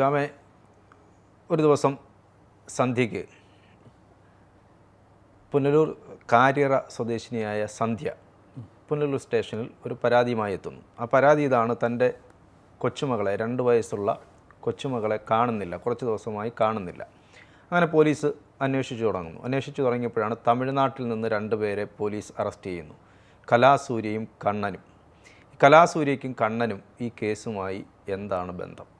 ശ്യാമെ ഒരു ദിവസം സന്ധ്യയ്ക്ക് പുനലൂർ കാര്യറ സ്വദേശിനിയായ സന്ധ്യ പുനലൂർ സ്റ്റേഷനിൽ ഒരു പരാതിയുമായി എത്തുന്നു. ആ പരാതി ഇതാണ് തന്റെ കൊച്ചുമകളെ രണ്ട് വയസ്സുള്ള കൊച്ചുമകളെ കാണുന്നില്ല കുറച്ച് ദിവസമായി കാണുന്നില്ല. അങ്ങനെ പോലീസ് അന്വേഷിച്ചു തുടങ്ങുന്നു. അന്വേഷിച്ചു തുടങ്ങിയപ്പോഴാണ് തമിഴ്നാട്ടിൽ നിന്ന് രണ്ടുപേരെ പോലീസ് അറസ്റ്റ് ചെയ്യുന്നു. കലാസൂര്യയും കണ്ണനും. കലാസൂര്യയ്ക്കും കണ്ണനും ഈ കേസുമായി എന്താണ് ബന്ധം?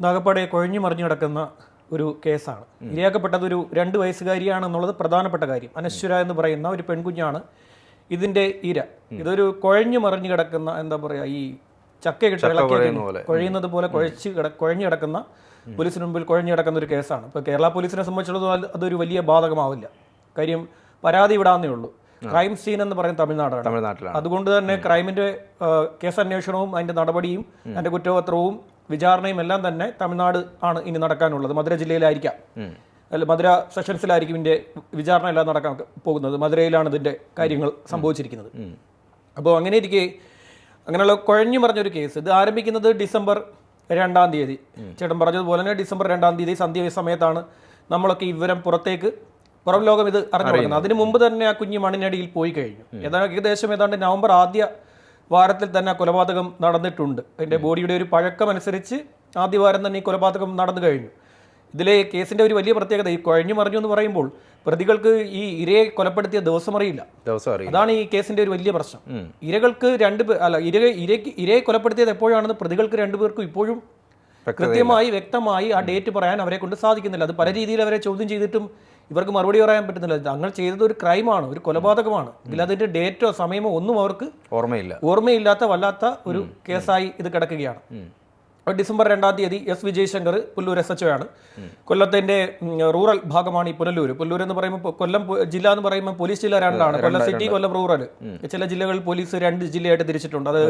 നാഗപ്പാടെ കുഴഞ്ഞു മറിഞ്ഞു കിടക്കുന്ന ഒരു കേസാണ്. ഇരയാക്കപ്പെട്ടത് ഒരു രണ്ട് വയസ്സുകാരിയാണെന്നുള്ളത് പ്രധാനപ്പെട്ട കാര്യം. അനശ്വര എന്ന് പറയുന്ന ഒരു പെൺകുഞ്ഞാണ് ഇതിന്റെ ഇര. ഇതൊരു കുഴഞ്ഞു മറിഞ്ഞു കിടക്കുന്ന എന്താ പറയാ ഈ ചക്ക പോലെ. കുഴയുന്നത് പോലെ കുഴച്ച് കുഴഞ്ഞു കിടക്കുന്ന പോലീസിന് മുമ്പിൽ കുഴഞ്ഞു കിടക്കുന്ന ഒരു കേസാണ്. ഇപ്പോൾ കേരള പോലീസിനെ സംബന്ധിച്ചിടത്തോളം അതൊരു വലിയ ബാധകമാവില്ല. കാര്യം പരാതി വിടാന്നേ ഉള്ളൂ. ക്രൈം സീൻ എന്ന് പറയുന്നത് തമിഴ്നാടാണ്. അതുകൊണ്ട് തന്നെ ക്രൈമിന്റെ കേസ് കേസന്വേഷണവും അതിന്റെ നടപടിയും അതിന്റെ കുറ്റപത്രവും വിചാരണയും എല്ലാം തന്നെ തമിഴ്നാട് ആണ് ഇനി നടക്കാനുള്ളത്. മധുര ജില്ലയിലായിരിക്കാം. അല്ല മധുര സെഷൻസിലായിരിക്കും ഇതിന്റെ വിചാരണ എല്ലാം നടക്കാൻ പോകുന്നത്. മധുരയിലാണ് ഇതിന്റെ കാര്യങ്ങൾ സംഭവിച്ചിരിക്കുന്നത്. അപ്പോൾ അങ്ങനെ ഇരിക്കെ അങ്ങനെയുള്ള കുഴഞ്ഞു പറഞ്ഞൊരു കേസ്. ഇത് ആരംഭിക്കുന്നത് ഡിസംബർ രണ്ടാം തീയതി. ചേട്ടൻ പറഞ്ഞതുപോലെ തന്നെ ഡിസംബർ രണ്ടാം തീയതി സന്ധ്യ സമയത്താണ് നമ്മളൊക്കെ ഇവരം വിവരം പുറത്തേക്ക് പുറം ലോകം ഇത് അറിഞ്ഞു അതിന് മുമ്പ് തന്നെ ആ കുഞ്ഞ് മണ്ണിനടിയിൽ പോയി കഴിഞ്ഞു. ഏതാണ്ട് ഏകദേശം ഏതാണ്ട് നവംബർ ആദ്യ വാരത്തിൽ തന്നെ കൊലപാതകം നടന്നിട്ടുണ്ട്. അതിന്റെ ബോഡിയുടെ ഒരു പഴക്കമനുസരിച്ച് ആദ്യ വാരം തന്നെ ഈ കൊലപാതകം നടന്നു കഴിഞ്ഞു. ഇതിലെ കേസിന്റെ ഒരു വലിയ പ്രത്യേകത ഈ കുഴഞ്ഞു മറിഞ്ഞു എന്ന് പറയുമ്പോൾ പ്രതികൾക്ക് ഈ ഇരയെ കൊലപ്പെടുത്തിയ ദിവസം അറിയില്ല. ദിവസം അറിയില്ല. അതാണ് ഈ കേസിന്റെ ഒരു വലിയ പ്രശ്നം. ഇരകൾക്ക് രണ്ട് അല്ല ഇര ഇരയ്ക്ക് ഇരയെ കൊലപ്പെടുത്തിയത് എപ്പോഴാണെന്ന് പ്രതികൾക്ക് രണ്ടുപേർക്കും ഇപ്പോഴും കൃത്യമായി വ്യക്തമായി ആ ഡേറ്റ് പറയാൻ അവരെ കൊണ്ട് സാധിക്കുന്നില്ല. അത് പല രീതിയിൽ അവരെ ചോദ്യം ചെയ്തിട്ടും ഇവർക്ക് മറുപടി പറയാൻ പറ്റുന്നില്ല. തങ്ങൾ ചെയ്തത് ഒരു ക്രൈമാണ് ഒരു കൊലപാതകമാണ്. ഇതിൽ അതിന്റെ ഡേറ്റോ സമയമോ ഒന്നും അവർക്ക് ഓർമ്മയില്ല. ഓർമ്മയില്ലാത്ത വല്ലാത്ത ഒരു കേസായി ഇത് കിടക്കുകയാണ്. ഡിസംബർ രണ്ടാം തീയതി S Vijayashankar Pullur S H ആണ്. കൊല്ലത്തിന്റെ റൂറൽ ഭാഗമാണ് ഈ പുനലൂർ. പുല്ലൂർ എന്ന് പറയുമ്പോൾ കൊല്ലം ജില്ല എന്ന് പറയുമ്പോൾ പോലീസ് ജില്ല രണ്ടാണ്. Kollam city Kollam rural. ചില ജില്ലകളിൽ പോലീസ് രണ്ട് ജില്ലയായിട്ട് തിരിച്ചിട്ടുണ്ട്. അത്.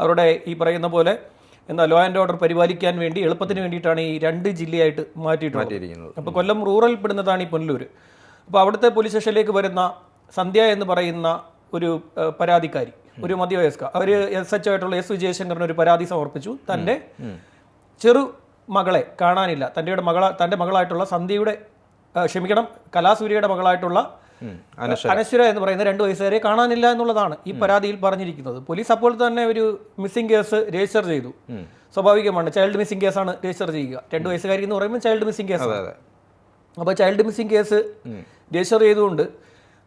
അവരുടെ ഈ പറയുന്ന പോലെ എന്താ ലോ ആൻഡ് ഓർഡർ പരിപാലിക്കാൻ വേണ്ടി എളുപ്പത്തിന് വേണ്ടിയിട്ടാണ് ഈ രണ്ട് ജില്ലയായിട്ട് മാറ്റിയിട്ടുള്ളത്. അപ്പോൾ കൊല്ലം റൂറൽ പെടുന്നതാണ് ഈ പുനലൂർ അപ്പോൾ അവിടുത്തെ പോലീസ് സ്റ്റേഷനിലേക്ക് വരുന്ന സന്ധ്യ എന്ന് പറയുന്ന ഒരു പരാതിക്കാരി ഒരു മധ്യവയസ്ക. അവർ എസ് എച്ച് ആയിട്ടുള്ള എസ് വിജയശങ്കറിന് ഒരു പരാതി സമർപ്പിച്ചു. തന്റെ ചെറു മകളെ കാണാനില്ല. തന്റെ മകള തന്റെ മകളായിട്ടുള്ള സന്ധ്യയുടെ ക്ഷമിക്കണം കലാസൂര്യയുടെ മകളായിട്ടുള്ള അനശ്വര. എന്ന് പറയുന്ന രണ്ട് വയസ്സുകാരെ കാണാനില്ല എന്നുള്ളതാണ് ഈ പരാതിയിൽ പറഞ്ഞിരിക്കുന്നത്. പോലീസ് അപ്പോൾ തന്നെ ഒരു മിസ്സിംഗ് കേസ് രജിസ്റ്റർ ചെയ്തു. സ്വാഭാവികമാണ്. ചൈൽഡ് മിസ്സിംഗ് കേസാണ് രജിസ്റ്റർ ചെയ്യുക. രണ്ട് വയസ്സുകാരി എന്ന് പറയുമ്പോൾ ചൈൽഡ് മിസ്സിംഗ് കേസ് അപ്പോൾ ചൈൽഡ് മിസ്സിംഗ് കേസ് രജിസ്റ്റർ ചെയ്തുകൊണ്ട്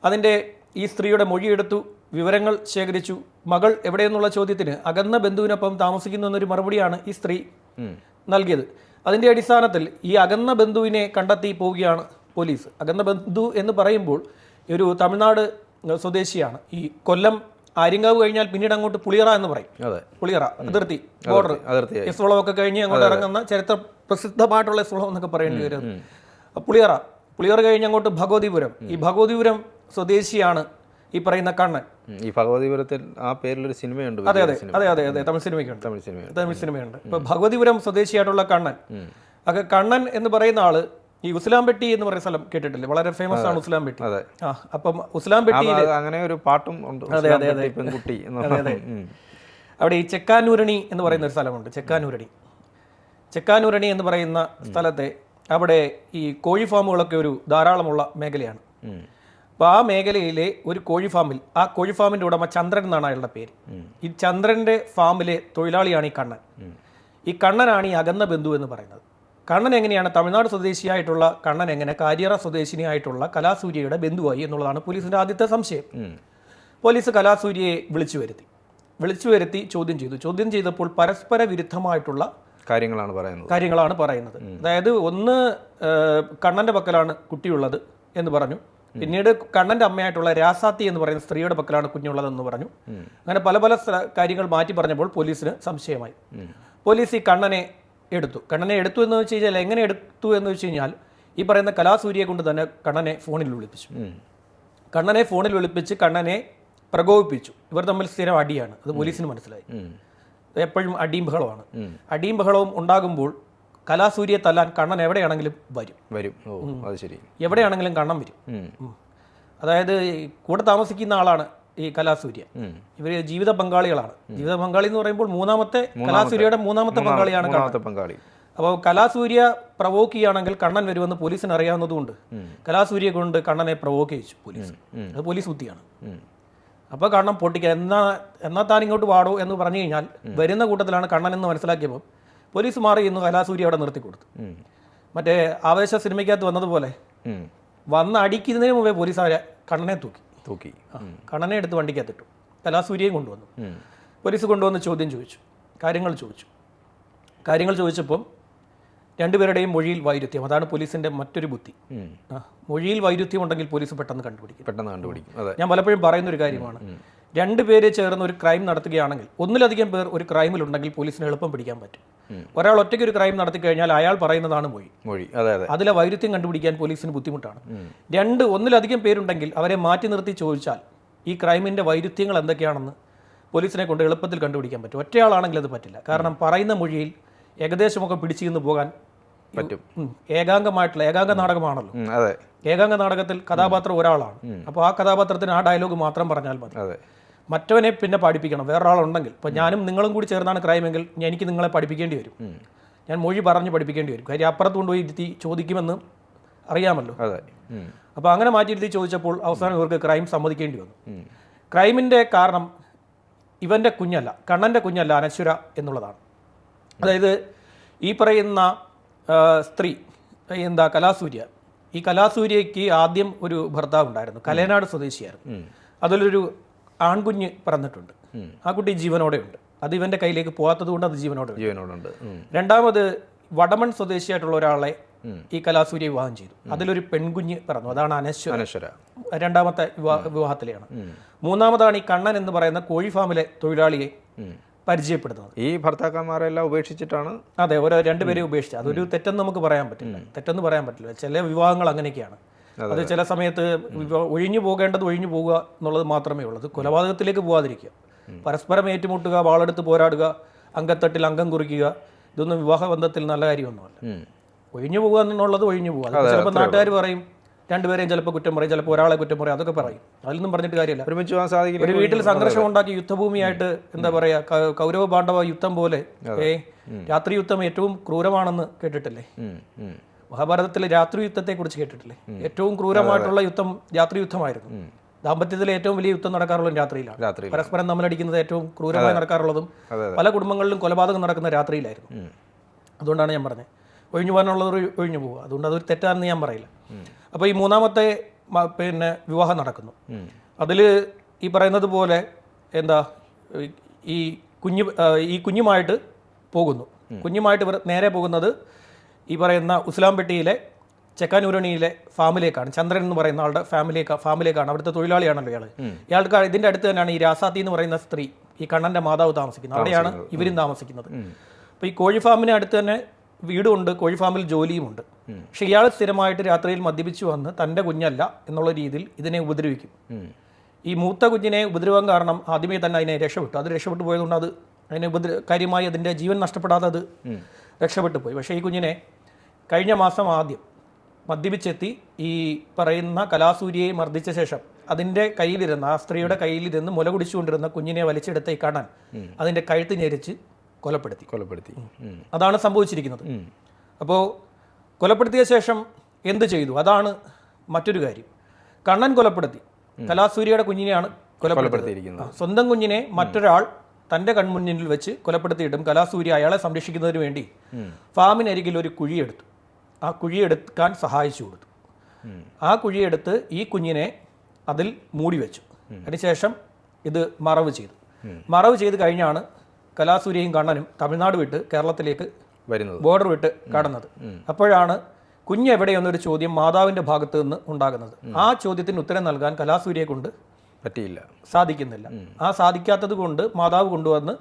അതിന്റെ ഈ സ്ത്രീയുടെ മൊഴിയെടുത്തു വിവരങ്ങൾ ശേഖരിച്ചു. മകൾ എവിടെയെന്നുള്ള ചോദ്യത്തിന് അകന്ന ബന്ധുവിനൊപ്പം താമസിക്കുന്നു എന്നൊരു മറുപടിയാണ് ഈ സ്ത്രീ നൽകിയത്. അതിന്റെ അടിസ്ഥാനത്തിൽ ഈ അകന്ന ബന്ധുവിനെ കണ്ടെത്തി പോവുകയാണ് പോലീസ്. അകന്ന ബന്ധു എന്ന് പറയുമ്പോൾ ഒരു തമിഴ്നാട് സ്വദേശിയാണ്. ഈ കൊല്ലം ആര്യങ്കാവ് കഴിഞ്ഞാൽ പിന്നീട് അങ്ങോട്ട് പുളിയറ എന്ന് പറയും. പുളിയറ അതിർത്തി ബോർഡർ. എസ് വളവൊക്കെ കഴിഞ്ഞ് അങ്ങോട്ട് ഇറങ്ങുന്ന ചരിത്ര പ്രസിദ്ധമായിട്ടുള്ള എസ് വളം എന്നൊക്കെ പറയേണ്ടി വരും. പുളിയറ പുളിയറ കഴിഞ്ഞ് അങ്ങോട്ട് ഭഗവതിപുരം. ഈ ഭഗവതിപുരം സ്വദേശിയാണ് ഈ പറയുന്ന കണ്ണൻ. ഈ ഭഗവതിപുരത്തിൽ ആ പേരിലൊരു സിനിമയുണ്ട് അതെ അതെ അതെ അതെ അതെ തമിഴ് സിനിമയ്ക്കുണ്ട്. തമിഴ് സിനിമയുണ്ട്. തമിഴ് സിനിമയുണ്ട്. ഇപ്പൊ ഭഗവതിപുരം സ്വദേശിയായിട്ടുള്ള കണ്ണൻ. ഒക്കെ കണ്ണൻ എന്ന് പറയുന്ന ആൾ ഈ ഉസ്ലാംപെട്ടി എന്ന് പറയുന്ന സ്ഥലം കേട്ടിട്ടില്ലേ? വളരെ ഫേമസ് ആണ് ഉസ്ലാംപെട്ടി അതെ. ആ അപ്പം ഉസ്ലാംപെട്ടി അങ്ങനെ ഒരു പാട്ടും ഉണ്ട്. അതെ അതെ അതെ. പെൺകുട്ടി അവിടെ ഈ ചെക്കാനൂരണി എന്ന് പറയുന്ന ഒരു സ്ഥലമുണ്ട്. ചെക്കാനൂരണി. ചെക്കാനൂരണി എന്ന് പറയുന്ന സ്ഥലത്തെ അവിടെ ഈ കോഴി ഫാമുകളൊക്കെ ഒരു ധാരാളമുള്ള മേഖലയാണ്. അപ്പൊ അപ്പോൾ ആ മേഖലയിലെ ഒരു കോഴി ഫാമിൽ ആ കോഴി ഫാമിന്റെ ഉടമ ചന്ദ്രൻ എന്നാണ് അയാളുടെ പേര്. ഈ ചന്ദ്രന്റെ ഫാമിലെ തൊഴിലാളിയാണ് ഈ കണ്ണൻ. ഈ കണ്ണനാണ് ഈ അകന്ന ബന്ധു എന്ന് പറയുന്നത്. കണ്ണൻ എങ്ങനെയാണ് തമിഴ്നാട് സ്വദേശിയായിട്ടുള്ള കണ്ണൻ എങ്ങനെ കാര്യറ സ്വദേശിനിയായിട്ടുള്ള കലാസൂര്യയുടെ ബന്ധുവായി എന്നുള്ളതാണ് പോലീസിന്റെ ആദ്യത്തെ സംശയം. പോലീസ് കലാസൂര്യയെ വിളിച്ചു വരുത്തി. വിളിച്ചു വരുത്തി ചോദ്യം ചെയ്തു. ചോദ്യം ചെയ്തപ്പോൾ പരസ്പര വിരുദ്ധമായിട്ടുള്ള കാര്യങ്ങളാണ് പറയുന്നത്. കാര്യങ്ങളാണ് പറയുന്നത്. അതായത് ഒന്ന് കണ്ണന്റെ കണ്ണന്റെ പക്കലാണ് കുട്ടിയുള്ളത് എന്ന് പറഞ്ഞു. പിന്നീട് കണ്ണന്റെ അമ്മയായിട്ടുള്ള രാസാത്തി എന്ന് പറയുന്ന സ്ത്രീയുടെ പക്കലാണ് കുഞ്ഞുള്ളതെന്ന് പറഞ്ഞു. അങ്ങനെ പല പല കാര്യങ്ങൾ മാറ്റി പറഞ്ഞപ്പോൾ പോലീസിന് സംശയമായി. പോലീസ് ഈ കണ്ണനെ എടുത്തു. കണ്ണനെ എടുത്തു എന്ന് വെച്ച് കഴിഞ്ഞാൽ എങ്ങനെ എടുത്തു എന്ന് വെച്ച് കഴിഞ്ഞാൽ ഈ പറയുന്ന കലാസൂര്യയെ കൊണ്ട് തന്നെ കണ്ണനെ ഫോണിൽ വിളിപ്പിച്ചു. കണ്ണനെ ഫോണിൽ വിളിപ്പിച്ച് കണ്ണനെ പ്രകോപിപ്പിച്ചു. ഇവർ തമ്മിൽ സ്ഥിരം അടിയാണ്. അത് പോലീസിന് മനസ്സിലായി. എപ്പോഴും അടിയും ബഹളമാണ് അടിയും ബഹളവും ഉണ്ടാകുമ്പോൾ കലാസൂര്യയെ തല്ലാൻ കണ്ണൻ എവിടെയാണെങ്കിലും വരും. വരും. അത് ശരി. എവിടെയാണെങ്കിലും കണ്ണൻ വരും. അതായത് കൂടെ താമസിക്കുന്ന ആളാണ് ഈ കലാസൂര്യ. ഇവർ ജീവിത പങ്കാളികളാണ്. ജീവിത പങ്കാളി എന്ന് പറയുമ്പോൾ മൂന്നാമത്തെ കലാസൂര്യയുടെ മൂന്നാമത്തെ പങ്കാളിയാണ് പങ്കാളി. അപ്പോൾ കലാസൂര്യ പ്രവോക്ക് ചെയ്യുകയാണെങ്കിൽ കണ്ണൻ വരുമെന്ന് പോലീസിന് അറിയാവുന്നതുകൊണ്ട്. കലാസൂര്യ കൊണ്ട് കണ്ണനെ പ്രവോക്ക് ചെയ്യിച്ചു പോലീസ്. അത് പോലീസ് ബുദ്ധിയാണ്. ഉം. അപ്പോൾ കണ്ണൻ പൊട്ടിക്കുക എന്നാ എന്നാ താൻ ഇങ്ങോട്ട് വാടോ എന്ന് പറഞ്ഞു കഴിഞ്ഞാൽ വരുന്ന കൂട്ടത്തിലാണ് കണ്ണൻ എന്ന് മനസ്സിലാക്കിയപ്പോൾ പോലീസ് മാറി ഇന്ന് കലാസൂര്യ അവിടെ നിർത്തി കൊടുത്തു. മറ്റേ ആവേശ സിനിമയ്ക്കകത്ത് വന്നതുപോലെ. വന്ന് അടിക്കുന്നതിന് മുമ്പേ പോലീസ് അവരെ കണ്ണനെ തൂക്കി. തൂക്കി. കണനെ കണ്ണനെ എടുത്ത് വണ്ടിക്കകത്തിട്ടു. കലാസൂര്യയും കൊണ്ടുവന്നു. പോലീസ് കൊണ്ടുവന്ന് ചോദ്യം ചോദിച്ചു. കാര്യങ്ങൾ ചോദിച്ചു. കാര്യങ്ങൾ ചോദിച്ചപ്പം രണ്ടുപേരുടെയും മൊഴിയിൽ വൈരുദ്ധ്യം. അതാണ് പോലീസിന്റെ മറ്റൊരു ബുദ്ധി. മൊഴിയിൽ വൈരുദ്ധ്യം ഉണ്ടെങ്കിൽ പോലീസ് പെട്ടെന്ന് കണ്ടുപിടിക്കും. പെട്ടെന്ന് കണ്ടുപിടിക്കും. ഞാൻ പലപ്പോഴും പറയുന്ന ഒരു കാര്യമാണ്. രണ്ട് പേര് ചേർന്ന് ഒരു ക്രൈം നടത്തുകയാണെങ്കിൽ ഒന്നിലധികം പേർ ഒരു ക്രൈമിലുണ്ടെങ്കിൽ പോലീസിന് എളുപ്പം പിടിക്കാൻ പറ്റും. ഒരാൾ ഒറ്റയ്ക്ക് ഒരു ക്രൈം നടത്തി കഴിഞ്ഞാൽ അയാൾ പറയുന്നതാണ് മൊഴി. മൊഴി. അതെ അതെ. അതിലെ വൈരുദ്ധ്യം കണ്ടുപിടിക്കാൻ പോലീസിന് ബുദ്ധിമുട്ടാണ്. രണ്ട് ഒന്നിലധികം പേരുണ്ടെങ്കിൽ അവരെ മാറ്റി നിർത്തി ചോദിച്ചാൽ ഈ ക്രൈമിന്റെ വൈരുദ്ധ്യങ്ങൾ എന്തൊക്കെയാണെന്ന് പോലീസിനെ കൊണ്ട് എളുപ്പത്തിൽ കണ്ടുപിടിക്കാൻ പറ്റും. ഒറ്റയാളാണെങ്കിൽ അത് പറ്റില്ല. കാരണം പറയുന്ന മൊഴിയിൽ ഏകദേശമൊക്കെ പിടിച്ചു നിന്ന് പോകാൻ പറ്റും. ഏകാംഗമായിട്ടുള്ള ഏകാംഗ നാടകമാണല്ലോ. അതെ. ഏകാംഗ നാടകത്തിൽ കഥാപാത്രം ഒരാളാണ്. അപ്പോൾ ആ കഥാപാത്രത്തിന് ആ ഡയലോഗ് മാത്രം പറഞ്ഞാൽ മതി. മറ്റവനെ പിന്നെ പഠിപ്പിക്കണം. വേറൊരാളുണ്ടെങ്കിൽ. ഇപ്പോൾ ഞാനും നിങ്ങളും കൂടി ചേർന്നാണ് ക്രൈമെങ്കിൽ എനിക്ക് നിങ്ങളെ പഠിപ്പിക്കേണ്ടി വരും. ഞാൻ മൊഴി പറഞ്ഞ് പഠിപ്പിക്കേണ്ടി വരും. കാര്യം അപ്പുറത്ത് കൊണ്ടുപോയി ഇരുത്തി ചോദിക്കുമെന്ന് അറിയാമല്ലോ. അതെ. അപ്പോൾ അങ്ങനെ മാറ്റിയിരുത്തി ചോദിച്ചപ്പോൾ അവസാനം ഇവർക്ക് ക്രൈം സമ്മതിക്കേണ്ടി വന്നു. ക്രൈമിന്റെ കാരണം ഇവന്റെ കുഞ്ഞല്ല കണ്ണന്റെ കുഞ്ഞല്ല അനശ്വര എന്നുള്ളതാണ്. അതായത് ഈ പറയുന്ന സ്ത്രീ എന്താ കലാസൂര്യ. ഈ കലാസൂര്യയ്ക്ക് ആദ്യം ഒരു ഭർത്താവ് ഉണ്ടായിരുന്നു കലേനാട് സ്വദേശിയായിരുന്നു. അതിലൊരു ആൺകുഞ്ഞ് പറന്നിട്ടുണ്ട്. ആ കുട്ടി ജീവനോടെ ഉണ്ട് അത് ഇവന്റെ കയ്യിലേക്ക് പോകാത്തത് കൊണ്ട് അത് ജീവനോടെ ഉണ്ട് ജീവനോടുണ്ട്. രണ്ടാമത് വടമൺ സ്വദേശിയായിട്ടുള്ള ഒരാളെ ഈ കലാസൂര്യ വിവാഹം ചെയ്തു. അതിലൊരു പെൺകുഞ്ഞ് പിറന്നു. അതാണ് അനശ്വര. അനശ്വര. രണ്ടാമത്തെ വിവാ- വിവാഹത്തിലെയാണ്. മൂന്നാമതാണ് ഈ കണ്ണൻ എന്ന് പറയുന്ന കോഴി ഫാമിലെ തൊഴിലാളിയെ പരിചയപ്പെടുന്നത് ഈ ഭർത്താക്കന്മാരെല്ലാം ഉപേക്ഷിച്ചിട്ടാണ്? അതെ ഓരോ രണ്ടുപേരെയും ഉപേക്ഷിച്ചു അതൊരു തെറ്റെന്ന് നമുക്ക് പറയാൻ പറ്റില്ല. തെറ്റെന്ന് പറയാൻ പറ്റില്ല. ചില വിവാഹങ്ങൾ അങ്ങനെയൊക്കെയാണ്. അത് ചില സമയത്ത് ഒഴിഞ്ഞു പോകേണ്ടത് ഒഴിഞ്ഞു പോകുക എന്നുള്ളത് മാത്രമേ ഉള്ളൂ. അത് കൊലപാതകത്തിലേക്ക് പോകാതിരിക്കുക പരസ്പരം ഏറ്റുമുട്ടുക വാളെടുത്ത് പോരാടുക അംഗത്തട്ടിൽ അംഗം കുറിക്കുക ഇതൊന്നും വിവാഹ ബന്ധത്തിൽ നല്ല കാര്യമൊന്നുമല്ല. ഒഴിഞ്ഞു പോകുക എന്നുള്ളത് ഒഴിഞ്ഞു പോകുക ചിലപ്പോൾ നാട്ടുകാർ പറയും രണ്ടുപേരെയും ചിലപ്പോൾ കുറ്റം പറയും ചിലപ്പോൾ ഒരാളെ കുറ്റം പറയും അതൊക്കെ പറയും. അതിലൊന്നും പറഞ്ഞിട്ട് കാര്യമില്ല. ഒരുമിച്ച് പോകാൻ സാധിക്കില്ല. ഒരു വീട്ടിൽ സംഘർഷം ഉണ്ടാക്കി യുദ്ധഭൂമിയായിട്ട് എന്താ പറയുക കൗരവ പാണ്ഡവ യുദ്ധം പോലെ ഏ രാത്രി യുദ്ധം ഏറ്റവും ക്രൂരമാണെന്ന് കേട്ടിട്ടില്ലേ. മഹാഭാരതത്തിലെ രാത്രി യുദ്ധത്തെക്കുറിച്ച് കേട്ടിട്ടില്ലേ ഏറ്റവും ക്രൂരമായിട്ടുള്ള യുദ്ധം രാത്രി യുദ്ധമായിരുന്നു ദാമ്പത്യത്തിലെ ഏറ്റവും വലിയ യുദ്ധം നടക്കാറുള്ളത് രാത്രിയിലാണ്. പരസ്പരം തമ്മിലടിക്കുന്നത് ഏറ്റവും ക്രൂരമായി നടക്കാറുള്ളതും പല കുടുംബങ്ങളിലും കൊലപാതകം നടക്കുന്ന രാത്രിയിലായിരുന്നു. അതുകൊണ്ടാണ് ഞാൻ പറഞ്ഞത്. ഒഴിഞ്ഞു പോകാനുള്ളത് ഒഴിഞ്ഞു പോകുക അതുകൊണ്ട് അതൊരു തെറ്റാണെന്ന് ഞാൻ പറയില്ല. അപ്പോൾ ഈ മൂന്നാമത്തെ പിന്നെ വിവാഹം നടക്കുന്നു. അതിൽ ഈ പറയുന്നത് പോലെ എന്താ ഈ കുഞ്ഞു ഈ കുഞ്ഞുമായിട്ട് പോകുന്നു. കുഞ്ഞുമായിട്ട് നേരെ പോകുന്നത് ഈ പറയുന്ന ഉസ്ലാംപെട്ടിയിലെ ചെക്കാനൂരണിയിലെ ഫാമിലേക്കാണ് ചന്ദ്രൻ എന്ന് പറയുന്ന ആളുടെ ഫാമിലേക്ക് ഫാമിലേക്കാണ് അവിടുത്തെ തൊഴിലാളിയാണല്ലോ ഇയാൾ ഇയാൾക്ക് ഇതിന്റെ അടുത്ത് തന്നെയാണ് ഈ രാസാത്തി എന്ന് പറയുന്ന സ്ത്രീ ഈ കണ്ണന്റെ മാതാവ് താമസിക്കുന്നത്. അവിടെയാണ് ഇവരും താമസിക്കുന്നത്. അപ്പോൾ ഈ കോഴി ഫാമിന് അടുത്ത് തന്നെ വീടുമുണ്ട് കോഴി ഫാമിൽ ജോലിയുമുണ്ട് പക്ഷെ ഇയാൾ സ്ഥിരമായിട്ട് രാത്രിയിൽ മദ്യപിച്ചു വന്ന് തന്റെ കുഞ്ഞല്ല എന്നുള്ള രീതിയിൽ ഇതിനെ ഉപദ്രവിക്കും. ഈ മൂത്ത കുഞ്ഞിനെ ഉപദ്രവം കാരണം ആദ്യമേ തന്നെ അതിനെ രക്ഷപ്പെട്ടു. അത് രക്ഷപ്പെട്ടു പോയതുകൊണ്ട് അത് അതിനെ ഉപദ്ര കാര്യമായി അതിന്റെ ജീവൻ നഷ്ടപ്പെടാതെ അത് രക്ഷപ്പെട്ടു പോയി. പക്ഷേ ഈ കുഞ്ഞിനെ കഴിഞ്ഞ മാസം ആദ്യം മദ്യപിച്ചെത്തി ഈ പറയുന്ന കലാസൂര്യയെ മർദ്ദിച്ച ശേഷം അതിന്റെ കയ്യിലിരുന്ന ആ സ്ത്രീയുടെ കയ്യിലിരുന്ന് മുല കുടിച്ചുകൊണ്ടിരുന്ന കുഞ്ഞിനെ വലിച്ചെടുത്ത് ഈ കാണാൻ അതിന്റെ കഴുത്ത് ഞെരിച്ച് കൊലപ്പെടുത്തി. കൊലപ്പെടുത്തി. അതാണ് സംഭവിച്ചിരിക്കുന്നത്. അപ്പോൾ കൊലപ്പെടുത്തിയ ശേഷം എന്ത് ചെയ്തു? അതാണ് മറ്റൊരു കാര്യം. കണ്ണൻ കൊലപ്പെടുത്തി. കലാസൂര്യയുടെ കുഞ്ഞിനെയാണ് കൊലപ്പെടുത്തിയിരിക്കുന്നത്. സ്വന്തം കുഞ്ഞിനെ മറ്റൊരാൾ തന്റെ കൺമുന്നിൽ വെച്ച് കൊലപ്പെടുത്തിയിട്ടും കലാസൂര്യ അയാളെ സംരക്ഷിക്കുന്നതിന് വേണ്ടി ഫാമിനരികിൽ ഒരു കുഴിയെടുത്തു ആ കുഴിയെടുക്കാൻ സഹായിച്ചു കൊടുത്തു. ആ കുഴിയെടുത്ത് ഈ കുഞ്ഞിനെ അതിൽ മൂടി വെച്ചു. അതിനുശേഷം ഇത് മറവ് ചെയ്തു. മറവ് ചെയ്ത് കഴിഞ്ഞാണ് കലാസൂര്യയും കണ്ണനും തമിഴ്നാട് വിട്ട് കേരളത്തിലേക്ക് വരുന്നത്. ബോർഡർ വിട്ട് കടന്നത്. അപ്പോഴാണ് കുഞ്ഞ് എവിടെയെന്നൊരു ചോദ്യം മാതാവിന്റെ ഭാഗത്ത് നിന്ന് ഉണ്ടാകുന്നത്. ആ ചോദ്യത്തിന് ഉത്തരം നൽകാൻ കലാസൂര്യയെ കൊണ്ട് പറ്റിയില്ല. സാധിക്കുന്നില്ല. ആ സാധിക്കാത്തത് കൊണ്ട് മാതാവ് കൊണ്ടുവന്ന്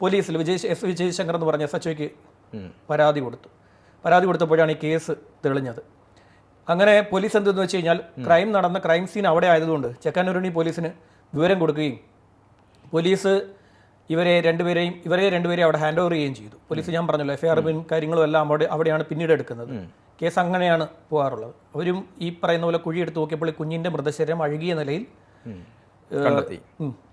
പോലീസിൽ വിജയ് എസ് വിജയശങ്കർ എന്ന് പറഞ്ഞ എസ് എച്ച് പരാതി കൊടുത്തു. പരാതി കൊടുത്തപ്പോഴാണ് ഈ കേസ് തെളിഞ്ഞത്. അങ്ങനെ പോലീസ് എന്തെന്ന് വെച്ച് കഴിഞ്ഞാൽ ക്രൈം നടന്ന ക്രൈം സീൻ അവിടെ ആയതുകൊണ്ട് ചെക്കാനൂരണി പോലീസിന് വിവരം കൊടുക്കുകയും പോലീസ് ഇവരെ രണ്ടുപേരെയും ഇവരെ രണ്ടുപേരെയും അവിടെ ഹാൻഡ് ഓവർ ചെയ്യുകയും ചെയ്തു. പോലീസ് ഞാൻ പറഞ്ഞല്ലോ എഫ് ഐ ആറും കാര്യങ്ങളും എല്ലാം അവിടെ അവിടെയാണ് പിന്നീട് എടുക്കുന്നത്. കേസ് അങ്ങനെയാണ് പോകാറുള്ളത്. അവരും ഈ പറയുന്ന പോലെ കുഴിയെടുത്ത് നോക്കിയപ്പോൾ കുഞ്ഞിന്റെ കുഞ്ഞിന്റെ മൃതശരീരം അഴുകിയ നിലയിൽ കണ്ടെത്തി.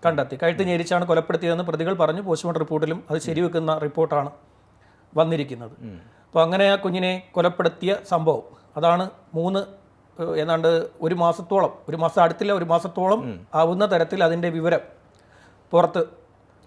കണ്ടെത്തി. കഴുത്ത് ഞെരിച്ചാണ് കൊലപ്പെടുത്തിയതെന്ന് പ്രതികൾ പറഞ്ഞു. പോസ്റ്റ്മോർട്ടം റിപ്പോർട്ടിലും അത് ശരിവെക്കുന്ന റിപ്പോർട്ടാണ് വന്നിരിക്കുന്നത്. അപ്പോൾ അങ്ങനെ ആ കുഞ്ഞിനെ കൊലപ്പെടുത്തിയ സംഭവം. അതാണ് മൂന്ന് ഏതാണ്ട് ഒരു മാസത്തോളം ഒരു മാസം അടുത്തില്ല ഒരു മാസത്തോളം ആവുന്ന തരത്തിൽ അതിന്റെ വിവരം പുറത്ത്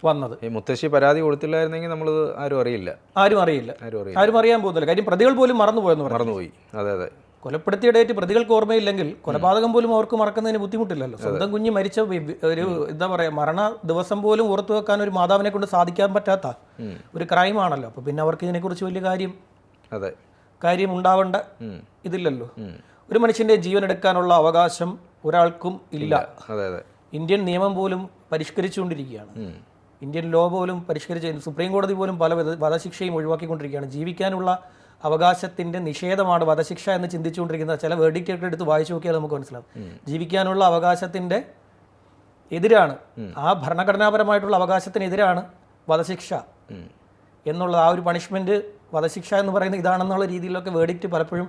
വന്നത്. ഈ മുത്തശ്ശി പരാതി കൊടുത്തില്ലായിരുന്നെങ്കിൽ നമ്മൾ ആരും അറിയില്ല. ആരും അറിയില്ല. ആരും അറിയാൻ പോകുന്നില്ല. കാര്യം പ്രതികൾ പോലും മറന്നുപോയെന്ന് പറഞ്ഞു. മറന്നുപോയി. അതെ അതെ. കൊലപ്പെടുത്തിയ ഡേറ്റ് പ്രതികൾക്ക് ഓർമ്മയില്ലെങ്കിൽ കൊലപാതകം പോലും അവർക്ക് മറക്കുന്നതിന് ബുദ്ധിമുട്ടില്ലല്ലോ. സ്വന്തം കുഞ്ഞ് മരിച്ച ഒരു എന്താ പറയുക മരണ ദിവസം പോലും ഓർത്തു വെക്കാൻ ഒരു മാതാവിനെ കൊണ്ട് സാധിക്കാൻ പറ്റാത്ത ഒരു ക്രൈം ആണല്ലോ. അപ്പൊ പിന്നെ അവർക്ക് ഇതിനെക്കുറിച്ച് വലിയ കാര്യം അതെ. കാര്യം ഉണ്ടാവേണ്ട ഇതില്ലല്ലോ. ഒരു മനുഷ്യന്റെ ജീവൻ എടുക്കാനുള്ള അവകാശം ഒരാൾക്കും ഇല്ല. ഇന്ത്യൻ നിയമം പോലും പരിഷ്കരിച്ചുകൊണ്ടിരിക്കുകയാണ്. ഇന്ത്യൻ ലോ പോലും പരിഷ്കരിച്ച് സുപ്രീം കോടതി പോലും പല വിധ- വധശിക്ഷയും ഒഴിവാക്കിക്കൊണ്ടിരിക്കുകയാണ്. ജീവിക്കാനുള്ള അവകാശത്തിന്റെ നിഷേധമാണ് വധശിക്ഷ എന്ന് ചിന്തിച്ചുകൊണ്ടിരിക്കുന്ന ചില വേർഡിക്റ്റ് എടുത്ത് വായിച്ചു നോക്കിയാൽ നമുക്ക് മനസ്സിലാവും. ജീവിക്കാനുള്ള അവകാശത്തിന്റെ എതിരാണ്. ആ ഭരണഘടനാപരമായിട്ടുള്ള അവകാശത്തിനെതിരാണ് വധശിക്ഷ. എന്നുള്ളത് ആ ഒരു പണിഷ്മെന്റ് വധശിക്ഷ എന്ന് പറയുന്ന ഇതാണെന്നുള്ള രീതിയിലൊക്കെ വേർഡിക്റ്റ് പലപ്പോഴും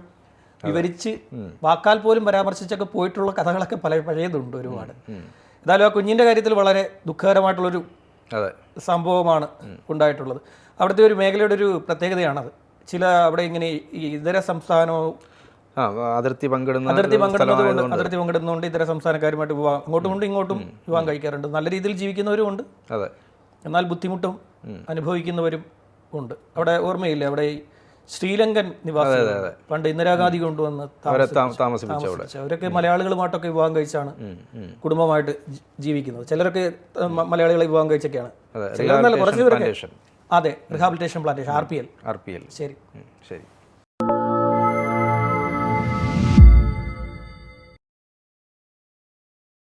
വിവരിച്ച് വാക്കാൽ പോലും പരാമർശിച്ചൊക്കെ പോയിട്ടുള്ള കഥകളൊക്കെ പല പഴയതുണ്ട് ഒരുപാട്. എന്തായാലും ആ കുഞ്ഞിന്റെ കാര്യത്തിൽ വളരെ ദുഃഖകരമായിട്ടുള്ളൊരു സംഭവമാണ് ഉണ്ടായിട്ടുള്ളത്. അവിടുത്തെ ഒരു മേഖലയുടെ ഒരു പ്രത്യേകതയാണത്. ചില അവിടെ ഇങ്ങനെ ഇതര സംസ്ഥാനവും അതിർത്തി പങ്കിടുന്ന അതിർത്തി പങ്കിടുന്നത് അതിർത്തി പങ്കിടുന്നതുകൊണ്ട് ഇതര സംസ്ഥാനക്കാരുമായിട്ട് വിവാഹം അങ്ങോട്ടും കൊണ്ട് ഇങ്ങോട്ടും വിവാഹം കഴിക്കാറുണ്ട്. നല്ല രീതിയിൽ ജീവിക്കുന്നവരും ഉണ്ട്. അതെ. എന്നാൽ ബുദ്ധിമുട്ടും അനുഭവിക്കുന്നവരും ഉണ്ട്. അവിടെ ഓർമ്മയില്ലേ അവിടെ ശ്രീലങ്കൻ നിവാസികൾ പണ്ട് ഇന്ദിരാഗാന്ധി കൊണ്ടുവന്ന് താമസിപ്പിച്ച അവരൊക്കെ മലയാളികളുമായിട്ടൊക്കെ വിവാഹം കഴിച്ചാണ്. കുടുംബമായിട്ട് ജീവിക്കുന്നത്. ചിലരൊക്കെ മലയാളികളെ വിവാഹം കഴിച്ചൊക്കെയാണ്. കുറച്ച് പേരൊക്കെ അതെ rehabilitation plantation R P L R P L ശരി. ശരി.